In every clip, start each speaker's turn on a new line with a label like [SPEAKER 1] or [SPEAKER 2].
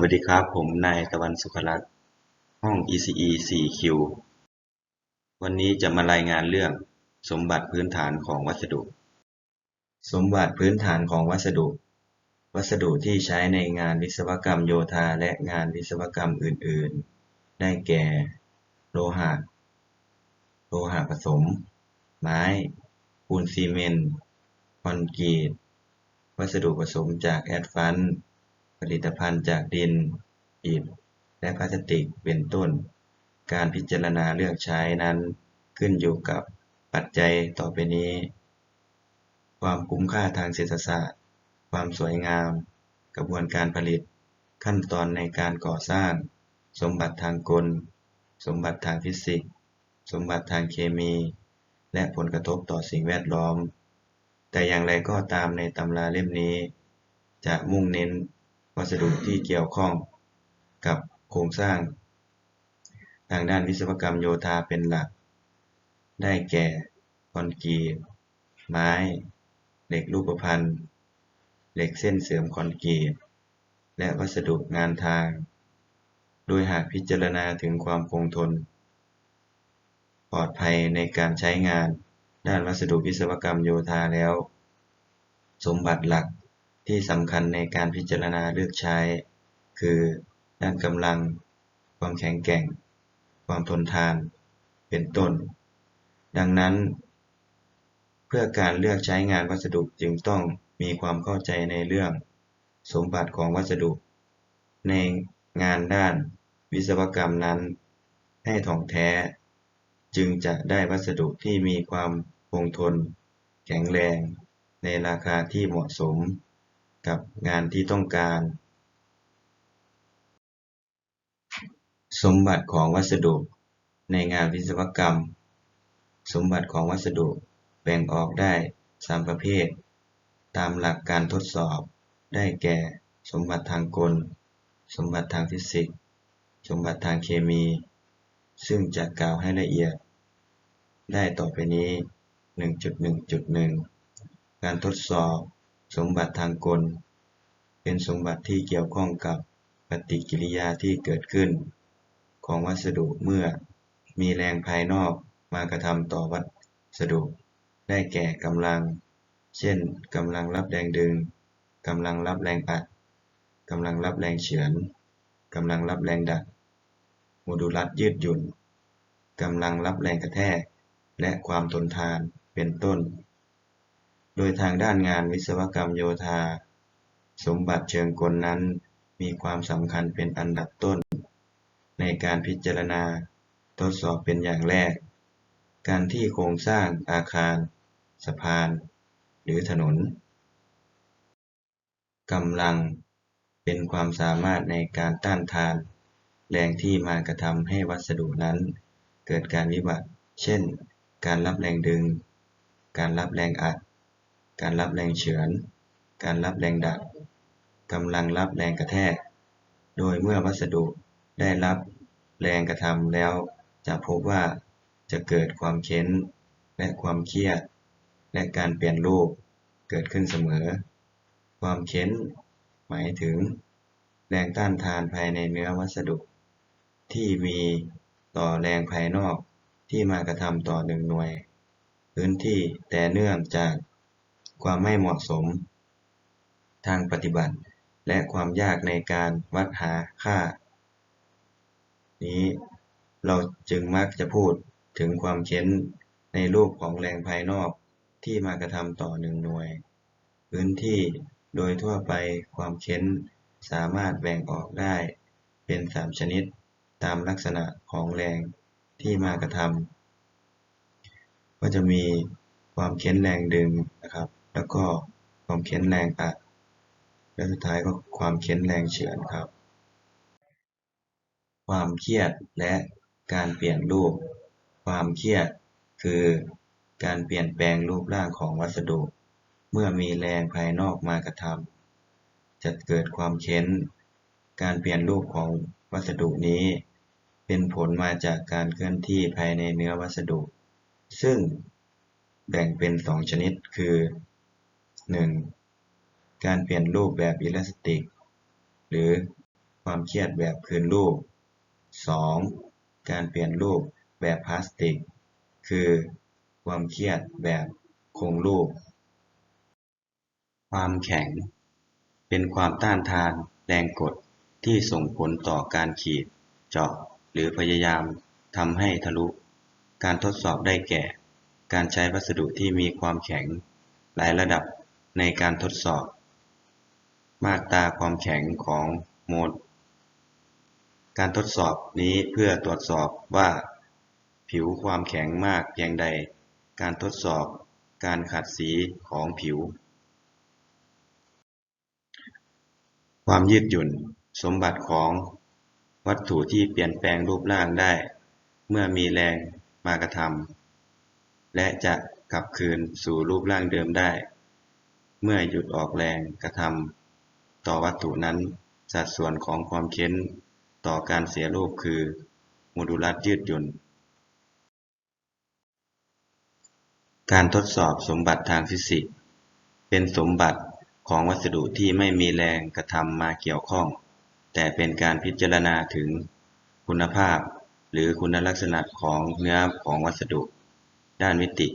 [SPEAKER 1] วัสดีครับ ผมนายตะวันสุขลักษณ์ห้อง ECE 4 Q วันนี้จะมารายงานเรื่อง สมบัติพื้นฐานของวัสดุ สมบัติพื้นฐานของวัสดุ วัสดุที่ใช้ในงานวิศวกรรมโยธาและงานวิศวกรรมอื่น ๆ ได้แก่ โลหะ โลหะผสม ไม้ ปูนซีเมนต์ คอนกรีต วัสดุผสมจากแอสฟัลต์ ลิตภัณฑ์จากดินอิฐและพลาสติกเป็นต้น การพิจารณาเลือกใช้นั้นขึ้นอยู่กับปัจจัยต่อไปนี้ ความคุ้มค่าทางเศรษฐศาสตร์ ความสวยงาม กระบวนการผลิต ขั้นตอนในการก่อสร้าง สมบัติทางกล สมบัติทางฟิสิกส์ สมบัติทางเคมี และผลกระทบต่อสิ่งแวดล้อม แต่อย่างไรก็ตามในตำราเล่มนี้ จะมุ่งเน้น วัสดุที่เกี่ยวข้องกับโครงสร้าง ทางด้านวิศวกรรมโยธาเป็นหลัก ได้แก่คอนกรีตไม้ เหล็กรูปพรรณเหล็กเส้นเสริมคอนกรีตและวัสดุงานทาง โดยหากพิจารณาถึงความคงทน ปลอดภัยในการใช้งานด้านวัสดุวิศวกรรมโยธาแล้ว สมบัติหลัก ที่สำคัญในการพิจารณาเลือกใช้ คือ ด้านกำลัง ความแข็งแกร่ง ความทนทาน เป็นต้น ดังนั้น เพื่อการเลือกใช้งานวัสดุจึงต้องมีความเข้าใจในเรื่อง สมบัติของวัสดุ ในงานด้านวิศวกรรมนั้น ให้ถ่องแท้ จึงจะได้วัสดุที่มีความคงทน แข็งแรง ในราคาที่เหมาะสม กับงานที่ต้องการ สมบัติของวัสดุ ในงานวิศวกรรม สมบัติของวัสดุแบ่งออกได้สามประเภท ตามหลักการทดสอบ ได้แก่ สมบัติทางกล สมบัติทางฟิสิกส์ สมบัติทางเคมี ซึ่งจะกล่าวให้ละเอียด ได้ต่อไปนี้ 1.1.1 การทดสอบ สมบัติทางกล เป็นสมบัติที่เกี่ยวข้องกับปฏิกิริยาที่เกิดขึ้น ของวัสดุเมื่อมีแรงภายนอกมากระทำต่อวัสดุ ได้แก่กำลัง เช่นกำลังรับแรงดึงกำลังรับแรงอัดกำลังรับแรงเฉือนกำลังรับแรงดันโมดูลัสยืดหยุ่นกำลังรับแรงกระแทก และความทนทานเป็นต้น โดยทางด้านงานวิศวกรรมโยธา สมบัติเชิงกลนั้น มีความสำคัญเป็นอันดับต้น ในการพิจารณา ทดสอบเป็นอย่างแรก การที่โครงสร้างอาคาร สะพาน หรือถนนกำลังเป็นความสามารถในการต้านทาน แรงที่มากระทำให้วัสดุนั้น เกิดการวิบัติ เช่น การรับแรงดึง การรับแรงอัด การรับแรงเฉือน การรับแรงดันกำลังรับแรงกระแทก โดยเมื่อวัสดุได้รับแรงกระทำแล้ว จะพบว่าจะเกิดความเค้น และความเครียด และการเปลี่ยนรูปเกิดขึ้นเสมอ ความเค้น หมายถึง แรงต้านทานภายในเนื้อวัสดุ ที่มีต่อแรงภายนอกที่มากระทำต่อหนึ่งหน่วย พื้นที่แต่เนื่องจาก ความไม่เหมาะสม ทางปฏิบัติ และความยากในการวัดหาค่า นี้เราจึงมักจะพูดถึงความเค้นในรูปของแรงภายนอกที่มากระทำต่อหนึ่งหน่วย พื้นที่โดยทั่วไปความเค้นสามารถแบ่งออกได้เป็นสามชนิดตามลักษณะของแรงที่มากระทำก็จะมีความเค้นแรงดึงนะครับ แล้วก็ความเค้นแรงอัดและสุดท้ายก็ความเค้นแรงเฉือนครับ ความเครียดและการเปลี่ยนรูป ความเครียดคือการเปลี่ยนแปลงรูปร่างของวัสดุ เมื่อมีแรงภายนอกมากระทำจะเกิดความเค้น การเปลี่ยนรูปของวัสดุนี้ เป็นผลมาจากการเคลื่อนที่ภายในเนื้อวัสดุ ซึ่งแบ่งเป็นสองชนิดคือ 1. การเปลี่ยนรูปแบบอิลาสติก หรือความเครียดแบบคืนรูป 2. การเปลี่ยนรูปแบบพลาสติก คือ ความเครียดแบบคงรูป ความแข็ง เป็นความต้านทานแรงกดที่ส่งผลต่อการขีด เจาะ หรือพยายามทำให้ทะลุ การทดสอบได้แก่ การใช้วัสดุที่มีความแข็ง หลายระดับ ในการทดสอบ มาตราความแข็งของโมดการทดสอบนี้เพื่อตรวจสอบว่า ผิวความแข็งมากเพียงใด การทดสอบการขัดสีของผิว ความยืดหยุ่นสมบัติของวัตถุที่เปลี่ยนแปลงรูปร่างได้ เมื่อมีแรงมากระทำและจะกลับคืนสู่รูปร่างเดิมได้ เมื่อหยุดออกแรงกระทำต่อวัตถุนั้น สัดส่วนของความเค้นต่อการเสียรูปคือ โมดูลัสยืดหยุ่น การทดสอบสมบัติทางฟิสิกส์ เป็นสมบัติของวัสดุที่ไม่มีแรงกระทำมาเกี่ยวข้อง แต่เป็นการพิจารณาถึงคุณภาพ หรือคุณลักษณะของเนื้อของวัสดุ ด้านมิติ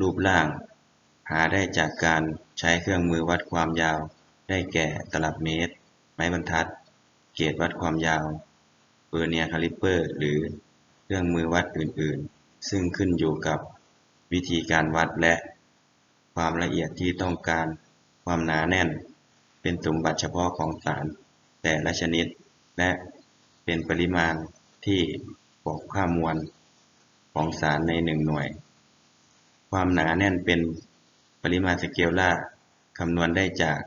[SPEAKER 1] รูปร่าง หาได้จากการใช้เครื่องมือวัดความยาว ได้แก่ตลับเมตร ไม้บรรทัด เกจวัดความยาวเวอร์เนียคาลิเปอร์หรือเครื่องมือวัดอื่นๆ ซึ่งขึ้นอยู่กับวิธีการวัดและความละเอียดที่ต้องการความหนาแน่น เป็นสมบัติเฉพาะของสารแต่ละชนิด และเป็นปริมาณที่บอกค่ามวลของสารในหนึ่งหน่วย ความหนาแน่นเป็น ปริมาณสเกลล่าร์คำนวณได้จาก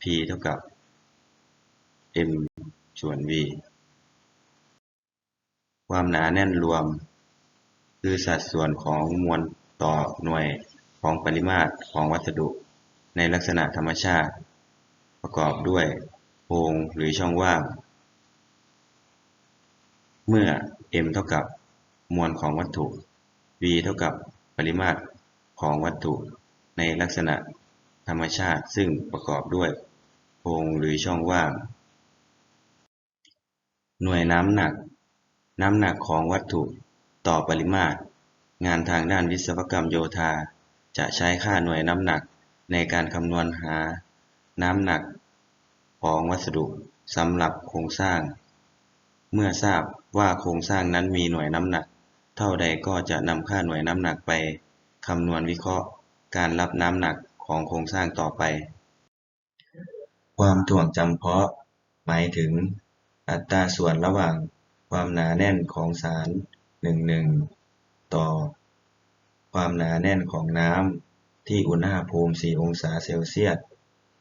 [SPEAKER 1] P เท่ากับ m ส่วน v ความหนาแน่นรวม คือสัดส่วนของมวลต่อหน่วยของปริมาตรของวัสดุ ในลักษณะธรรมชาติ ประกอบด้วยโพรงหรือช่องว่าง เมื่อ m เท่ากับมวลของวัตถุ v เท่ากับปริมาตรของวัตถุ ในลักษณะธรรมชาติซึ่งประกอบด้วยโพรงหรือช่องว่าง หน่วยน้ำหนัก น้ำหนักของวัตถุต่อปริมาตรงานทางด้านวิศวกรรมโยธา จะใช้ค่าหน่วยน้ำหนักในการคำนวณหา น้ำหนักของวัสดุสำหรับโครงสร้าง เมื่อทราบว่าโครงสร้างนั้นมีหน่วยน้ำหนัก เท่าใดก็จะนำค่าหน่วยน้ำหนักไปคำนวณวิเคราะห์ การรับน้ำหนักของโครงสร้างต่อไป ความถ่วงจำเพาะ หมายถึง อัตราส่วนระหว่างความหนาแน่นของสาร 1 1 ต่อ ความหนาแน่นของน้ำที่อุณหภูมิ 4 องศาเซลเซียส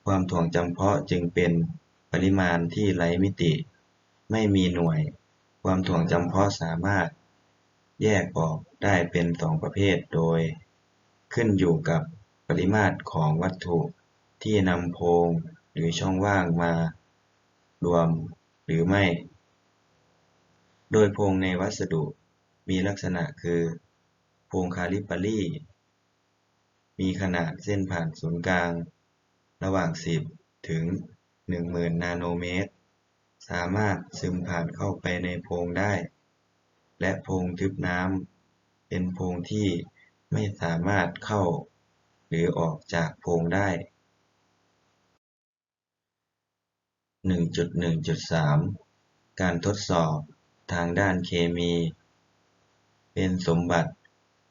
[SPEAKER 1] ความถ่วงจำเพาะจึงเป็นปริมาณที่ไร้มิติ ไม่มีหน่วย ความถ่วงจำเพาะสามารถ แยกออกได้เป็นสองประเภทโดย ขึ้นอยู่กับปริมาตรของวัตถุที่นำโพรงหรือช่องว่างมารวมหรือไม่ โดยโพรงในวัสดุมีลักษณะคือโพรงคาลิปารีมีขนาดเส้นผ่านศูนย์กลาง ระหว่าง 10 ถึง 10,000 นาโนเมตร สามารถซึมผ่านเข้าไปในโพรงได้ และโพรงทึบน้ำเป็นโพรงที่ ไม่สามารถเข้าหรือออกจากโพรงได้ 1.1.3 การทดสอบทางด้านเคมี เป็นสมบัติ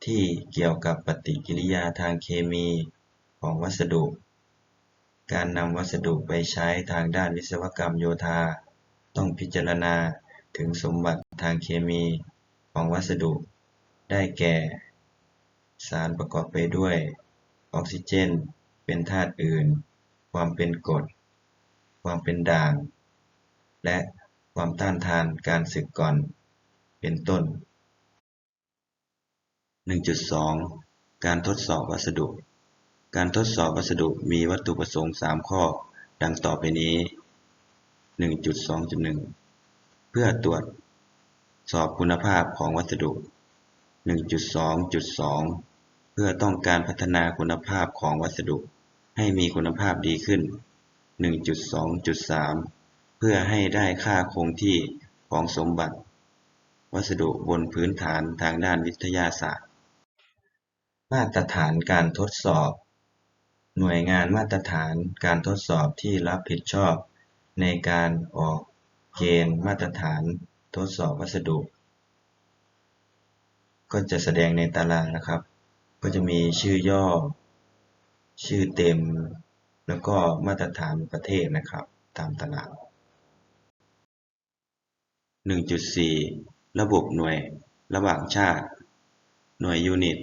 [SPEAKER 1] ที่เกี่ยวกับปฏิกิริยาทางเคมีของวัสดุ การนำวัสดุไปใช้ทางด้านวิศวกรรมโยธา ต้องพิจารณาถึงสมบัติทางเคมีของวัสดุ ได้แก่ สารประกอบไปด้วย ออกซิเจน เป็นธาตุอื่น ความเป็นกรด ความเป็นด่าง และความต้านทานการสึกก่อน เป็นต้น 1.2 การทดสอบวัสดุ การทดสอบวัสดุมีวัตถุประสงค์ 3 ข้อ ดังต่อไปนี้ 1.2.1 เพื่อตรวจสอบคุณภาพของวัสดุ 1.2.2 เพื่อต้องการพัฒนาคุณภาพของวัสดุให้มีคุณภาพดีขึ้น 1.2.3 เพื่อให้ได้ค่าคงที่ของสมบัติ วัสดุบนพื้นฐานทางด้านวิทยาศาสตร์ มาตรฐานการทดสอบ หน่วยงานมาตรฐานการทดสอบที่รับผิดชอบ ในการออกเกณฑ์มาตรฐานทดสอบวัสดุ ก็จะแสดงในตารางนะครับ ก็จะมีชื่อย่อ ชื่อเต็ม แล้วก็มาตรฐานประเทศนะครับ ตามตาราง 1.4 ระบบหน่วยระหว่างชาติ หน่วยยูนิต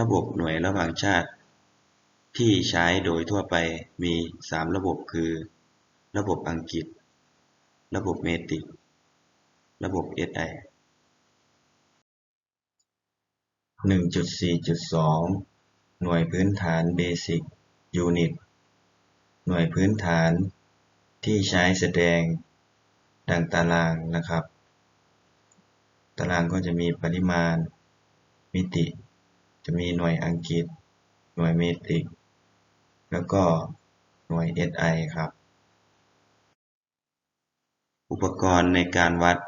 [SPEAKER 1] ระบบหน่วยระหว่างชาติ ที่ใช้โดยทั่วไปมี 3 ระบบคือ ระบบอังกฤษ ระบบเมตริก ระบบ SI 1.4.2หน่วยพื้นฐานเบสิกยูนิต หน่วยพื้นฐานที่ใช้แสดงดังตารางนะครับ ตารางก็จะมีปริมาณ มิติ จะมีหน่วยอังกฤษ หน่วยเมตริก แล้วก็หน่วย SI ครับ อุปกรณ์ในการวัด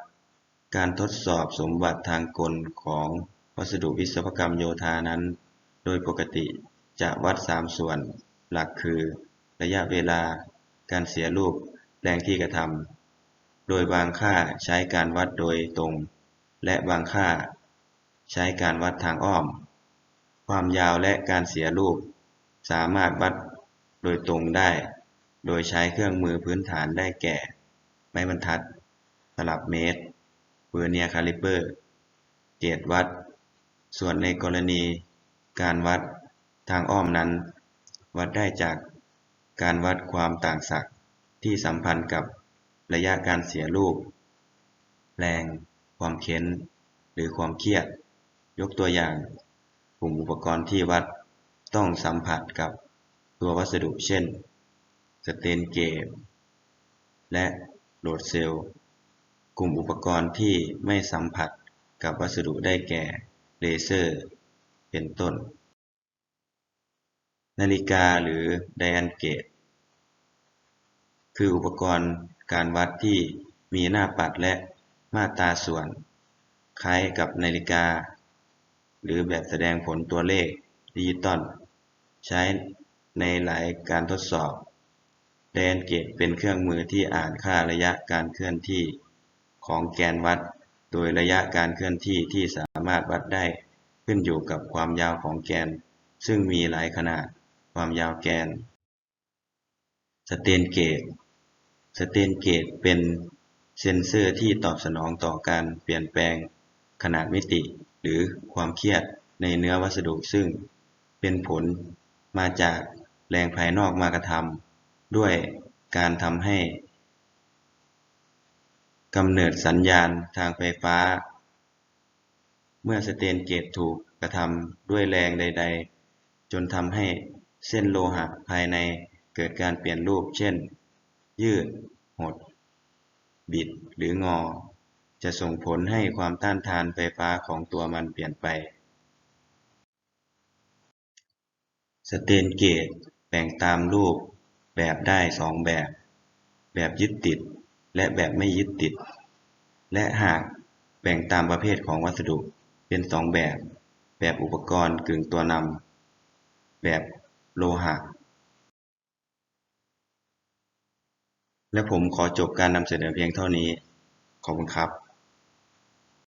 [SPEAKER 1] การทดสอบสมบัติทางกลของ วัสดุวิศวกรรมโยธานั้น โดยปกติจะวัด3ส่วน หลักคือ ระยะเวลา การเสียรูป แรงที่กระทำโดยบางค่าใช้การวัดโดยตรง และบางค่า ใช้การวัดทางอ้อม ความยาวและการเสียรูป สามารถวัดโดยตรงได้ โดยใช้เครื่องมือพื้นฐานได้แก่ ไม้บรรทัด ตลับเมตรเวอร์เนียคาลิเปอร์ เกจวัด ส่วนในกรณีการวัดทางอ้อมนั้น วัดได้จากการวัดความต่างศักย์ที่สัมพันธ์กับระยะการเสียรูปแรง ความเค้น หรือความเครียด ยกตัวอย่างกลุ่มอุปกรณ์ที่วัดต้องสัมผัสกับตัววัสดุเช่น สเตนเกจและโหลดเซลล์ กลุ่มอุปกรณ์ที่ไม่สัมผัสกับวัสดุได้แก่ เลเซอร์ เป็นต้น นาฬิกาหรือไดอันเกจคืออุปกรณ์การวัดที่มีหน้าปัดและมาตราส่วน คล้ายกับนาฬิกา หรือแบบแสดงผลตัวเลขดิจิตอลใช้ในหลายการทดสอบไดอันเกจเป็นเครื่องมือที่อ่านค่าระยะการเคลื่อนที่ของแกนวัด โดยระยะการเคลื่อนที่ที่สามารถวัดได้ขึ้นอยู่กับความยาวของแกน ซึ่งมีหลายขนาด ความยาวแกน สเตนเกจสเตนเกจเป็นเซนเซอร์ที่ตอบสนองต่อการเปลี่ยนแปลงขนาดมิติ หรือความเครียดในเนื้อวัสดุซึ่งเป็นผลมาจากแรงภายนอกมากระทำด้วยการทำให้ กำเนิดสัญญาณทางไฟฟ้า เมื่อสเตนเกจถูกกระทำด้วยแรงใด ๆ จนทำให้เส้นโลหะภายในเกิดการเปลี่ยนรูป เช่น ยืด หด บิด หรืองอ จะส่งผลให้ความต้านทานไฟฟ้าของตัวมันเปลี่ยนไป สเตนเกจแบ่งตามรูปแบบได้สองแบบ แบบยึดติด และแบบไม่ยึดติด และหากแบ่งตามประเภทของวัสดุเป็นสองแบบ แบบอุปกรณ์กึ่งตัวนำแบบโลหะ และผมขอจบการนำเสนอเพียงเท่านี้ ขอบคุณครับ